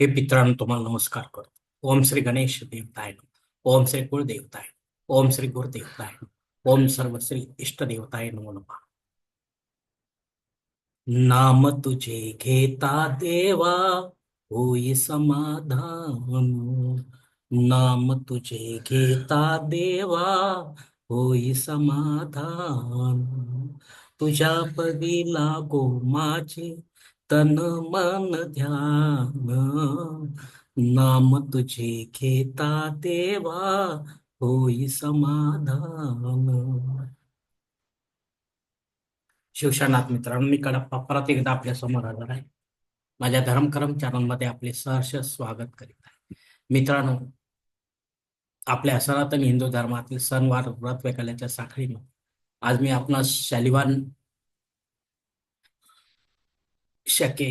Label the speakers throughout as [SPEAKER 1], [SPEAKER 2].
[SPEAKER 1] हे मित्रांनो तुम्हाला नमस्कार करतो. ओम श्री गणेश देवताय ओम श्री कुळदेवताय ओम श्री गुरुदेवताय ओम सर्व श्री इष्ट देवताय नमो. नमः नाम तुझे घेता देवा, होई समाधान. नाम तुझे घेता देवा, होई समाधान. तुझ्या पदी लागो माझे तन मन ध्यान नाम तुझे घेता देवा होई समाधान. शिवशानाथ मित्रांनो मी कडप्पा परत एकदा आपल्यासमोर आजार आहे. माझ्या धर्म चॅनलमध्ये आपले सहर्ष स्वागत करीत आहे. मित्रांनो आपल्या सनातन हिंदू धर्मातील सणवार व्रत वैकल्याच्या साखळीमध्ये आज मी आपणास शालिवान शके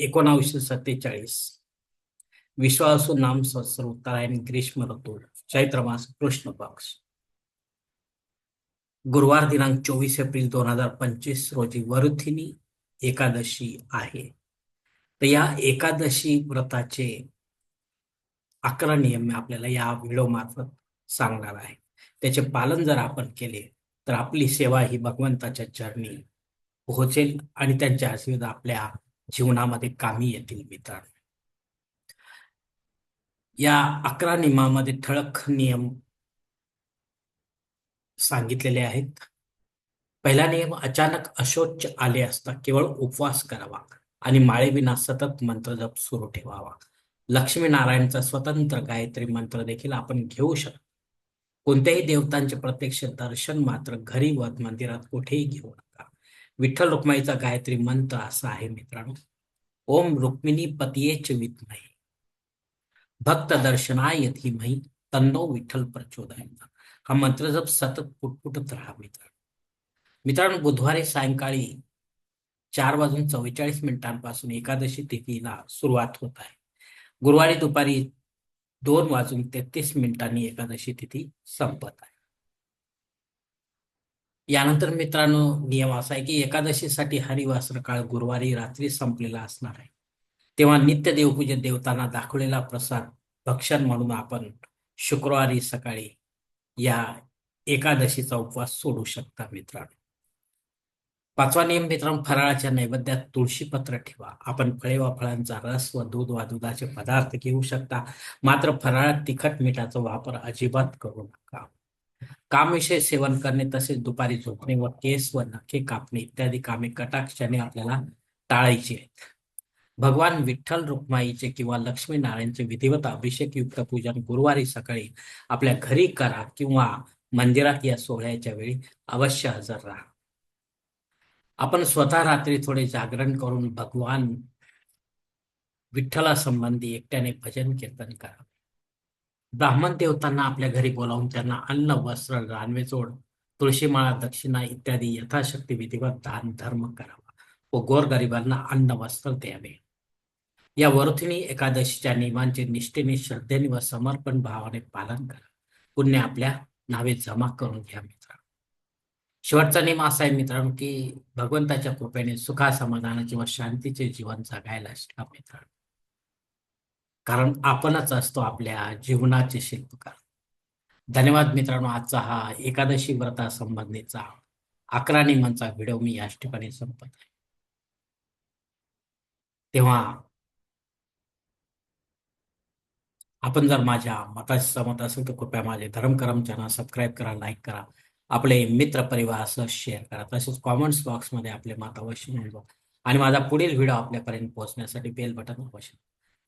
[SPEAKER 1] एकोणावीसशे सत्तेचाळीस. विश्वासू नाम सहस्र उत्तरायण ग्रीष्म ऋतू चैत्र मास कृष्ण पक्ष. गुरुवार दिनांक चोवीस एप्रिल दोन हजार पंचवीस रोजी वरुथिनी एकादशी आहे. तर या एकादशी व्रताचे अकरा नियम मी आपल्याला या व्हिडिओ मार्फत सांगणार आहे. त्याचे पालन जर आपण केले तर आपली सेवा ही भगवंताच्या चरणी पोहोचेल आणि त्यांच्या आशीर्वाद आपल्या जीवनामध्ये कामी येतील मित्रांनो. या अकरा नियमामध्ये ठळक नियम सांगितलेले आहेत. पहिला नियम अचानक अशोच आले असता केवळ उपवास करावा आणि माळेविना सतत मंत्र जप सुरू ठेवावा. लक्ष्मीनारायणचा स्वतंत्र गायत्री मंत्र देखील आपण घेऊ शकतो. कोणत्याही देवतांचे प्रत्यक्ष दर्शन मात्र घरी व मंदिरात कुठेही घेऊ नका. विठ्ठल रुक्माईचा गायत्री मंत्र असा आहे मित्रांनो. ओम रुक्मिणी पतियेच विद्महे. भक्त दर्शनाय धीमही तन्नो विठ्ठल प्रचोदय हा मंत्र जप सतत पुटपुटत राहा मित्रांनो. मित्रांनो बुधवारी सायंकाळी चार वाजून चव्वेचाळीस मिनिटांपासून एकादशी तिथीला सुरुवात होत आहे. गुरुवारी दुपारी दोन वाजून तेहतीस मिनिटांनी एकादशी तिथी संपत आहे. यानंतर मित्रांनो नियम असा आहे की एकादशीसाठी हरिवासर काळ गुरुवारी रात्री संपलेला असणार आहे. तेव्हा नित्य देवपूजन देवतांना दाखवलेला प्रसाद भक्षण म्हणून आपण शुक्रवारी सकाळी या एकादशीचा उपवास सोडू शकता मित्रांनो. पाचवा नियम मित्रांनो फराळाच्या नैवेद्यात तुळशी पत्र ठेवा. आपण फळे व फळांचा रस व दूध वा दुधाचे पदार्थ घेऊ शकता. मात्र फराळात तिखट मिठाचा वापर अजिबात करू नका. कामविषय सेवन करणे तसेच दुपारी झोपणे व केस व नखे कापणे इत्यादी कामे कटाक्षाने आपल्याला टाळायची आहेत. भगवान विठ्ठल रुक्माईचे किंवा लक्ष्मीनारायणचे विधिवत अभिषेक युक्त पूजन गुरुवारी सकाळी आपल्या घरी करा किंवा मंदिरात या सोहळ्याच्या वेळी अवश्य हजर राहा. आपण स्वतः रात्री थोडे जागरण करून भगवान विठ्ठलासंबंधी एकट्याने भजन कीर्तन करा. ब्राह्मण देवतांना आपल्या घरी बोलावून त्यांना अन्न वस्त्र रानवेजोड तुळशीमाळा दक्षिणा इत्यादी यथाशक्ती विधिवत दान धर्म करावा व गोरगरिबांना अन्न वस्त्र द्यावे. या वरुथिनी एकादशीच्या नियमांचे निष्ठेने श्रद्धेने व समर्पण भावाने पालन करा. पुण्य आपल्या नावे जमा करून घ्या मित्रांनो शेवटचा नियम असा आहे मित्रांनो की भगवंताच्या कृपेने सुखा समाधानाचे व शांतीचे जीवन जगायला शिका मित्रांनो कारण आपणच असतो आपल्या जीवनाचे शिल्पकार. धन्यवाद मित्रांनो आजचा हा एकादशी व्रता संबंधीचा अकरा नियमांचा व्हिडिओ मी याच ठिकाणी संपत आहे. तेव्हा आपण जर माझ्या मताशी सहमत असेल तर कृपया माझे धर्मकरम चॅनल सबस्क्राईब करा लाईक करा आपले मित्र परिवारासह शेअर करा तसेच कॉमेंट्स बॉक्समध्ये आपले मत अवश्य नोंदवा. आणि माझा पुढील व्हिडिओ आपल्यापर्यंत पोहोचण्यासाठी बेल बटन अवश्य